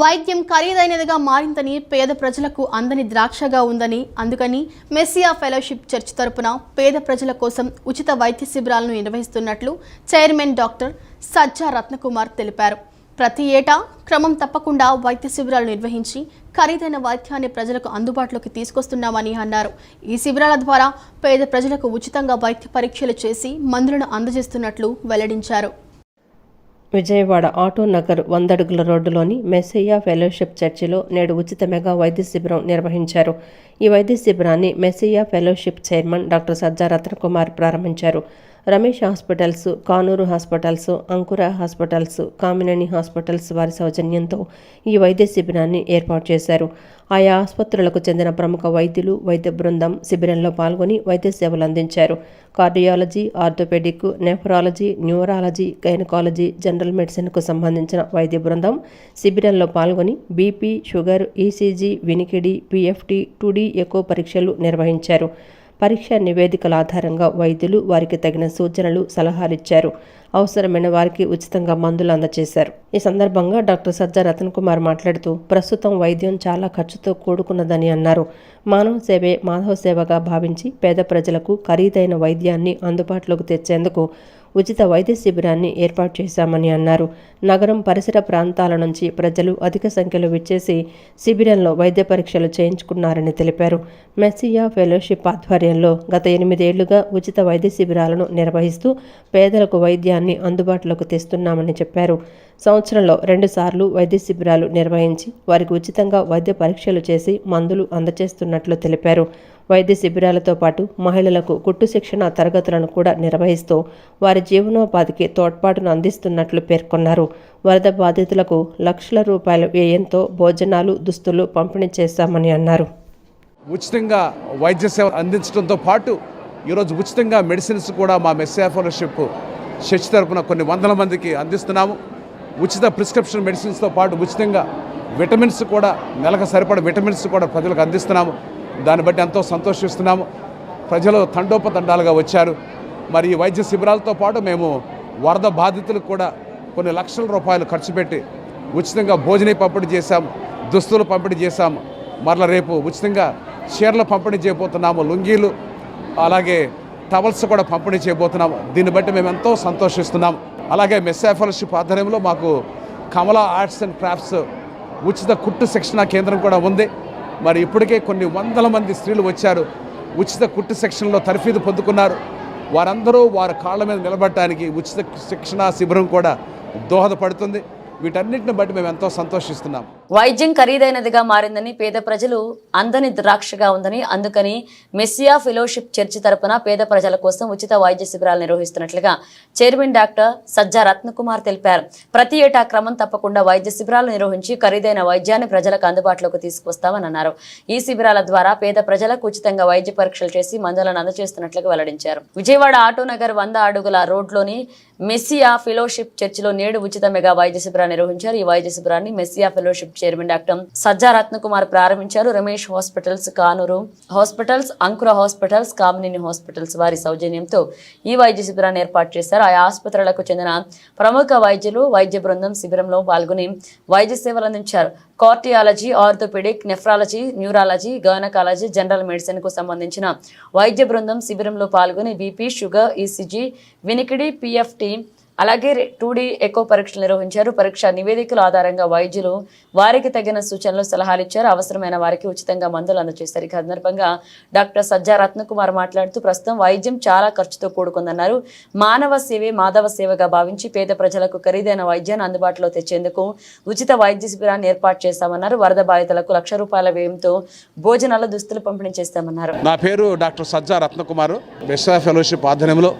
వైద్యం ఖరీదైనదిగా మారిందని పేద ప్రజలకు అందని ద్రాక్షగా ఉందని అందుకని మెస్సియా ఫెలోషిప్ చర్చ్ తరపున పేద ప్రజల కోసం ఉచిత వైద్య శిబిరాలను నిర్వహిస్తున్నట్లు చైర్మన్ డాక్టర్ సజ్జా రత్నకుమార్ తెలిపారు. ప్రతి ఏటా క్రమం తప్పకుండా వైద్య శిబిరాలు నిర్వహించి ఖరీదైన వైద్యాన్ని ప్రజలకు అందుబాటులోకి తీసుకొస్తున్నామని అన్నారు. ఈ శిబిరాల ద్వారా పేద ప్రజలకు ఉచితంగా వైద్య పరీక్షలు చేసి మందులను అందజేస్తున్నట్లు వెల్లడించారు. విజయవాడ ఆటో నగర్ వందడుగుల రోడ్డులోని మెస్సయ్య ఫెలోషిప్ చర్చిలో నేడు ఉచిత మెగా వైద్య శిబిరం నిర్వహించారు. ఈ వైద్య శిబిరాన్ని Messiah fellowship chairman doctor Sajja Ratnakumar ప్రారంభించారు. Ramesh hospitals Kanuru hospitals Ankura hospitals Kamineni hospitals వారి సౌజన్యంతో ఈ వైద్య శిబిరాన్ని ఏర్పాటు చేశారు. ఆయా ఆసుపత్రులకు చెందిన ప్రముఖ వైద్యులు వైద్య బృందం శిబిరంలో పాల్గొని వైద్య సేవలు అందించారు. Cardiology orthopaedic nephrology neurology gynaecology general మెడిసిన్కు సంబంధించిన వైద్య బృందం శిబిరంలో పాల్గొని బీపీ షుగర్ ఈసీజీ వినికిడి పీఎఫ్టీ టూడీ ఎకో పరీక్షలు నిర్వహించారు. పరీక్ష నివేదికల ఆధారంగా వైద్యులు వారికి తగిన సూచనలు సలహాలిచ్చారు. అవసరమైన వారికి ఉచితంగా మందులు అందజేశారు ఈ సందర్భంగా డాక్టర్ సజ్జా రతన్ కుమార్ మాట్లాడుతూ ప్రస్తుతం వైద్యం చాలా ఖర్చుతో కూడుకున్నదని అన్నారు. మానవ సేవే మాధవ సేవగా భావించి పేద ప్రజలకు ఖరీదైన వైద్యాన్ని అందుబాటులోకి తెచ్చేందుకు ఉచిత వైద్య శిబిరాన్ని ఏర్పాటు చేశామని అన్నారు. నగరం పరిసర ప్రాంతాల నుంచి ప్రజలు అధిక సంఖ్యలో విచ్చేసి శిబిరంలో వైద్య పరీక్షలు చేయించుకున్నారని తెలిపారు. మెస్సియా ఫెలోషిప్ ఆధ్వర్యంలో గత ఎనిమిదేళ్ళుగా ఉచిత వైద్య శిబిరాలను నిర్వహిస్తూ పేదలకు వైద్యాన్ని అందుబాటులోకి తెస్తున్నామని చెప్పారు. సంవత్సరంలో రెండుసార్లు వైద్య శిబిరాలు నిర్వహించి వారికి ఉచితంగా వైద్య పరీక్షలు చేసి మందులు అందజేస్తున్నట్లు తెలిపారు. వైద్య శిబిరాలతో పాటు మహిళలకు కుట్టు శిక్షణ తరగతులను కూడా నిర్వహిస్తూ వారి జీవనోపాధికి తోడ్పాటును అందిస్తున్నట్లు పేర్కొన్నారు. వరద బాధితులకు లక్షల రూపాయల వ్యయంతో భోజనాలు దుస్తులు పంపిణీ చేశామని అన్నారు. ఉచితంగా వైద్య సేవ అందించడంతో పాటు ఈరోజు ఉచితంగా మెడిసిన్స్ కూడా మా మెస్సా ఫెలోషిప్ చర్చ్ తరపున కొన్ని వందల మందికి అందిస్తున్నాము. ఉచిత ప్రిస్క్రిప్షన్ మెడిసిన్స్తో పాటు ఉచితంగా విటమిన్స్ కూడా నెలకు సరిపడ విటమిన్స్ కూడా ప్రజలకు అందిస్తున్నాము. దాన్ని బట్టి ఎంతో సంతోషిస్తున్నాము. ప్రజలు తండోపతండాలుగా వచ్చారు. మరి ఈ వైద్య శిబిరాలతో పాటు మేము వరద బాధితులకు కూడా కొన్ని లక్షల రూపాయలు ఖర్చు పెట్టి ఉచితంగా భోజనం పంపిణీ చేశాము దుస్తులు పంపిణీ చేశాము మరల రేపు ఉచితంగా చీరలు పంపిణీ చేయబోతున్నాము లుంగీలు అలాగే టవల్స్ కూడా పంపిణీ చేయబోతున్నాము. దీన్ని బట్టి మేము ఎంతో సంతోషిస్తున్నాం. అలాగే మెస్సా ఫెలోషిప్ ఆధ్వర్యంలో మాకు కమలా ఆర్ట్స్ అండ్ క్రాఫ్ట్స్ ఉచిత కుట్టు శిక్షణ కేంద్రం కూడా ఉంది. మరి ఇప్పటికే కొన్ని వందల మంది స్త్రీలు వచ్చారు. ఉచిత కుట్టు శిక్షణలో తర్ఫీదు పొందుకున్నారు. వారందరూ వారి కాళ్ళ మీద నిలబడటానికి ఉచిత శిక్షణ శిబిరం కూడా దోహదపడుతుంది. వీటన్నిటిని బట్టి మేము ఎంతో సంతోషిస్తున్నాం. వైద్యం ఖరీదైనదిగా మారిందని పేద ప్రజలు అందని ద్రాక్షగా ఉందని అందుకని మెస్సియా ఫెలోషిప్ చర్చి తరపున పేద ప్రజల కోసం ఉచిత వైద్య శిబిరాలు నిర్వహిస్తున్నట్లుగా చైర్మన్ డాక్టర్ సజ్జా రత్నకుమార్ తెలిపారు. ప్రతి ఏటా క్రమం తప్పకుండా వైద్య శిబిరాలు నిర్వహించి ఖరీదైన వైద్యాన్ని ప్రజలకు అందుబాటులోకి తీసుకొస్తామని అన్నారు. ఈ శిబిరాల ద్వారా పేద ప్రజలకు ఉచితంగా వైద్య పరీక్షలు చేసి మందులను అందజేస్తున్నట్లుగా వెల్లడించారు. విజయవాడ ఆటో నగర్ వంద అడుగుల రోడ్లోని మెస్సియా ఫెలోషిప్ చర్చిలో నేడు ఉచిత మెగా వైద్య శిబిరాన్ని నిర్వహించారు. ఈ వైద్య శిబిరాన్ని Messiah fellowship chairman doctor Sajja Ratnakumar ప్రారంభించారు. Ramesh hospitals Kanuru hospitals Ankura hospitals Kamineni hospitals వారి సౌజన్యంతో ఈ వైద్య శిబిరాన్ని ఏర్పాటు చేశారు. ఆయా ఆసుపత్రులకు చెందిన ప్రముఖ వైద్యులు వైద్య బృందం శిబిరంలో పాల్గొని వైద్య సేవలు అందించారు. Cardiology orthopaedic nephrology neurology gynaecology general మెడిసిన్కు సంబంధించిన వైద్య బృందం శిబిరంలో పాల్గొని బీపీ షుగర్ ఈసీజీ వినికిడి పిఎఫ్టీ అలాగే టూ డి ఎకో పరీక్షలు నిర్వహించారు. పరీక్ష నివేదికల ఆధారంగా వైద్యులు వారికి తగిన సూచనలు సలహాలు ఇచ్చారు. అవసరమైన వారికి ఉచితంగా మందులు అందజేశారు. ఈ సందర్భంగా డాక్టర్ సజ్జా రత్నకుమార్ మాట్లాడుతూ ప్రస్తుతం వైద్యం చాలా ఖర్చుతో కూడుకుందన్నారు. మానవ సేవే మాధవ సేవగా భావించి పేద ప్రజలకు ఖరీదైన వైద్యాన్ని అందుబాటులో తెచ్చేందుకు ఉచిత వైద్య శిబిరాన్ని ఏర్పాటు చేస్తామన్నారు. వరద బాధితులకు లక్ష రూపాయల వ్యయంతో భోజనాల దుస్తులు పంపిణీ చేస్తామన్నారు. నా పేరు doctor Sajja Ratnakumar. Messiah fellowship ఆధ్వర్యంలో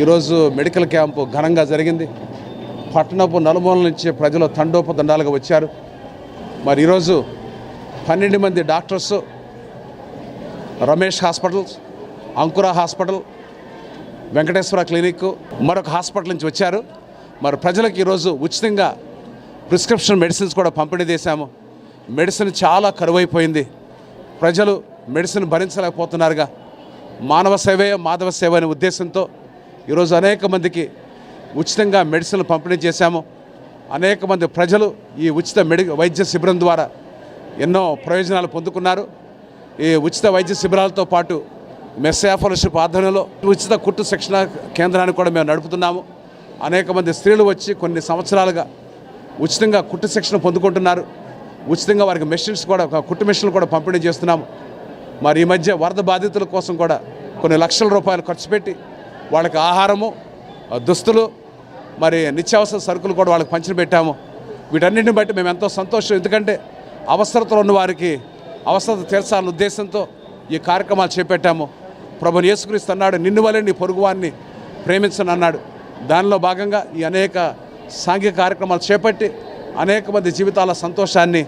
ఈరోజు మెడికల్ క్యాంపు ఘనంగా జరిగింది. పట్టణపు నలుమూల నుంచి ప్రజలు తండోపతండాలుగా వచ్చారు. మరి ఈరోజు పన్నెండు మంది doctors Ramesh hospitals Ankura hospital Venkateswara clinic మరొక హాస్పిటల్ నుంచి వచ్చారు. మరి ప్రజలకు ఈరోజు ఉచితంగా ప్రిస్క్రిప్షన్ మెడిసిన్స్ కూడా పంపిణీ చేశాము. మెడిసిన్ చాలా కరువైపోయింది. ప్రజలు మెడిసిన్ భరించలేకపోతున్నారుగా. మానవ సేవే మాధవ సేవ అనే ఉద్దేశంతో ఈరోజు అనేక మందికి ఉచితంగా మెడిసిన్లు పంపిణీ చేశాము. అనేక మంది ప్రజలు ఈ ఉచిత మెడి వైద్య శిబిరం ద్వారా ఎన్నో ప్రయోజనాలు పొందుకున్నారు. ఈ ఉచిత వైద్య శిబిరాలతో పాటు మెస్సయా ఫెలోషిప్ ఆధ్వర్యంలో ఉచిత కుట్టు శిక్షణ కేంద్రాన్ని కూడా మేము నడుపుతున్నాము. అనేక మంది స్త్రీలు వచ్చి కొన్ని సంవత్సరాలుగా ఉచితంగా కుట్టు శిక్షణ పొందుకుంటున్నారు. ఉచితంగా వారికి మెషిన్స్ కూడా ఒక కుట్టు మెషిన్లు కూడా పంపిణీ చేస్తున్నాము. మరి ఈ మధ్య వరద బాధితుల కోసం కూడా కొన్ని లక్షల రూపాయలు ఖర్చు పెట్టి వాళ్ళకి ఆహారము దుస్తులు మరి నిత్యావసర సరుకులు కూడా వాళ్ళకి పంచిన పెట్టాము. వీటన్నిటిని బట్టి మేము ఎంతో సంతోషం. ఎందుకంటే అవసరతలు ఉన్న వారికి అవసరత తీర్చాలన్న ఉద్దేశంతో ఈ కార్యక్రమాలు చేపట్టాము. ప్రభు యేసుక్రీస్తు అన్నాడు నిన్ను వలె నీ పొరుగువాన్ని ప్రేమించను అన్నాడు దానిలో భాగంగా ఈ అనేక సాంఘిక కార్యక్రమాలు చేపట్టి అనేక మంది జీవితాల సంతోషాన్ని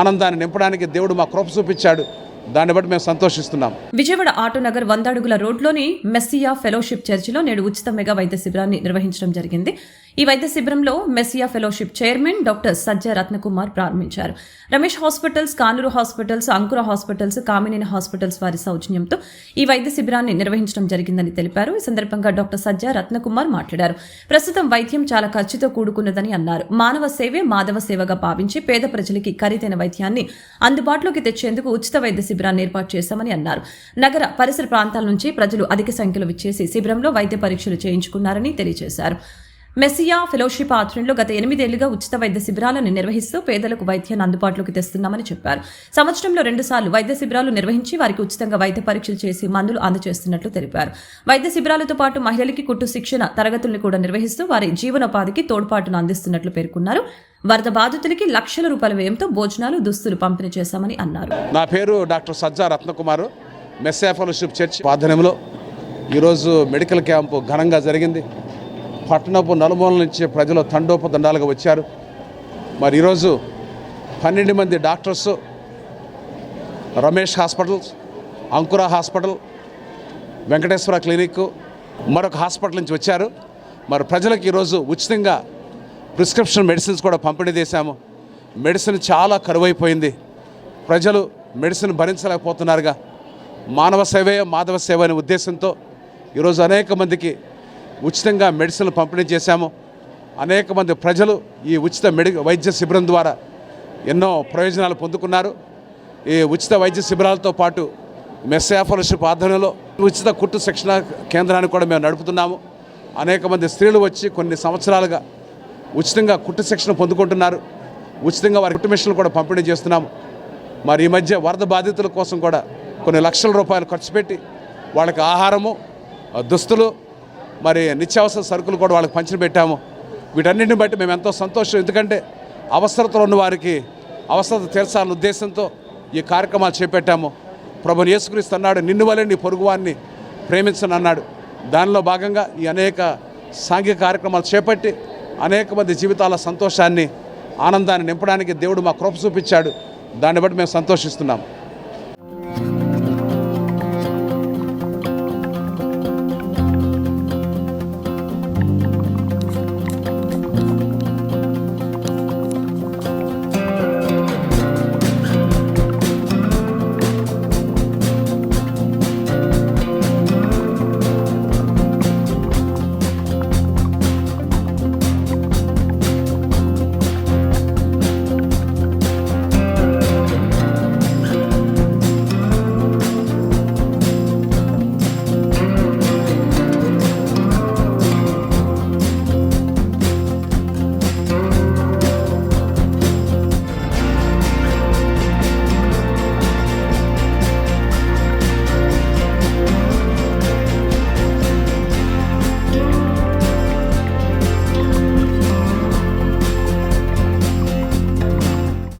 ఆనందాన్ని నింపడానికి దేవుడు మా కృప చూపించాడు. దాన్ని బట్టి మేము సంతోషిస్తున్నాం. విజయవాడ ఆటోనగర్ వంద అడుగుల రోడ్లోని మెస్సియా ఫెలోషిప్ చర్చిలో నేడు ఉచిత మెగా వైద్య శిబిరాన్ని నిర్వహించడం జరిగింది. ఈ వైద్య శిబిరంలో Messiah fellowship chairman doctor Sajja Ratnakumar ప్రారంభించారు. Ramesh hospitals Kanuru hospitals Ankura hospitals Kamineni hospitals వారి సౌజన్యంతో ఈ వైద్య శిబిరాన్ని నిర్వహించడం జరిగిందని తెలిపారు. ఈ సందర్భంగా డాక్టర్ సజ్జ రత్నకుమార్ మాట్లాడారు. ప్రస్తుతం వైద్యం చాలా ఖర్చుతో కూడుకున్నదని అన్నారు. మానవ సేవే మాధవ సేవగా భావించి పేద ప్రజలకి ఖరీదైన వైద్యాన్ని అందుబాటులోకి తెచ్చేందుకు ఉచిత వైద్య శిబిరాన్ని ఏర్పాటు చేశామని అన్నారు. నగర పరిసర ప్రాంతాల నుంచి ప్రజలు అధిక సంఖ్యలో విచ్చేసి శిబిరంలో వైద్య పరీక్షలు చేయించుకున్నారని తెలియజేశారు. మెస్సియా ఫెలోషిప్ ఆధ్వర్యంలో గత ఎనిమిదేళ్ళుగా ఉచిత వైద్య శిబిరాలను నిర్వహిస్తూ పేదలకు వైద్యాన్ని అందుబాటులోకి తెస్తున్నామని చెప్పారు. సంవత్సరంలో రెండుసార్లు వైద్య శిబిరాలు నిర్వహించి వారికి ఉచితంగా వైద్య పరీక్షలు చేసి మందులు అందజేస్తున్నట్లు తెలిపారు. వైద్య శిబిరాలతో పాటు మహిళలకి కుట్టు శిక్షణ తరగతులను కూడా నిర్వహిస్తూ వారి జీవనోపాధికి తోడ్పాటును అందిస్తున్నట్లు పేర్కొన్నారు. వరద బాధితులకి లక్షల రూపాయల వ్యయంతో భోజనాలు దుస్తులు పంపిణీ చేశామని అన్నారు. నా పేరు doctor Sajja Ratnakumar. Messiah fellowship church ఆధ్వర్యంలో ఈరోజు మెడికల్ క్యాంపు ఘనంగా జరిగింది. పట్టణపు నలుమూల నుంచి ప్రజలు తండోపదండాలుగా వచ్చారు. మరి ఈరోజు పన్నెండు మంది doctors Ramesh hospitals Ankura hospital Venkateswara clinic మరొక హాస్పిటల్ నుంచి వచ్చారు. మరి ప్రజలకు ఈరోజు ఉచితంగా ప్రిస్క్రిప్షన్ మెడిసిన్స్ కూడా పంపిణీ చేశాము. మెడిసిన్ చాలా కరువైపోయింది. ప్రజలు మెడిసిన్ భరించలేకపోతున్నారుగా. మానవ సేవే మాధవ సేవ అనే ఉద్దేశంతో ఈరోజు అనేక మందికి ఉచితంగా మెడిసిన్లు పంపిణీ చేశాము. అనేక మంది ప్రజలు ఈ ఉచిత మెడి వైద్య శిబిరం ద్వారా ఎన్నో ప్రయోజనాలు పొందుకున్నారు. ఈ ఉచిత వైద్య శిబిరాలతో పాటు మెస్సయా ఫెలోషిప్ ఆధ్వర్యంలో ఉచిత కుట్టు శిక్షణ కేంద్రాన్ని కూడా మేము నడుపుతున్నాము. అనేక మంది స్త్రీలు వచ్చి కొన్ని సంవత్సరాలుగా ఉచితంగా కుట్టు శిక్షణ పొందుకుంటున్నారు. ఉచితంగా వారి కుట్టు మిషన్లు కూడా పంపిణీ చేస్తున్నాము. మరి ఈ మధ్య వరద బాధితుల కోసం కూడా కొన్ని లక్షల రూపాయలు ఖర్చు పెట్టి వాళ్ళకి ఆహారము దుస్తులు మరి నిత్యావసర సరుకులు కూడా వాళ్ళకి పంచిన పెట్టాము. వీటన్నిటిని బట్టి మేము ఎంతో సంతోషం. ఎందుకంటే అవసరతలు ఉన్న వారికి అవసరత తీర్చాలన్న ఉద్దేశంతో ఈ కార్యక్రమాలు చేపట్టాము. ప్రభు యేసుక్రీస్తు అన్నాడు నిన్ను వలె నీ పొరుగువాన్ని ప్రేమించను అన్నాడు. దానిలో భాగంగా ఈ అనేక సాంఘిక కార్యక్రమాలు చేపట్టి అనేక మంది జీవితాల సంతోషాన్ని ఆనందాన్ని నింపడానికి దేవుడు మా కృప చూపించాడు. దాన్ని బట్టి మేము సంతోషిస్తున్నాం.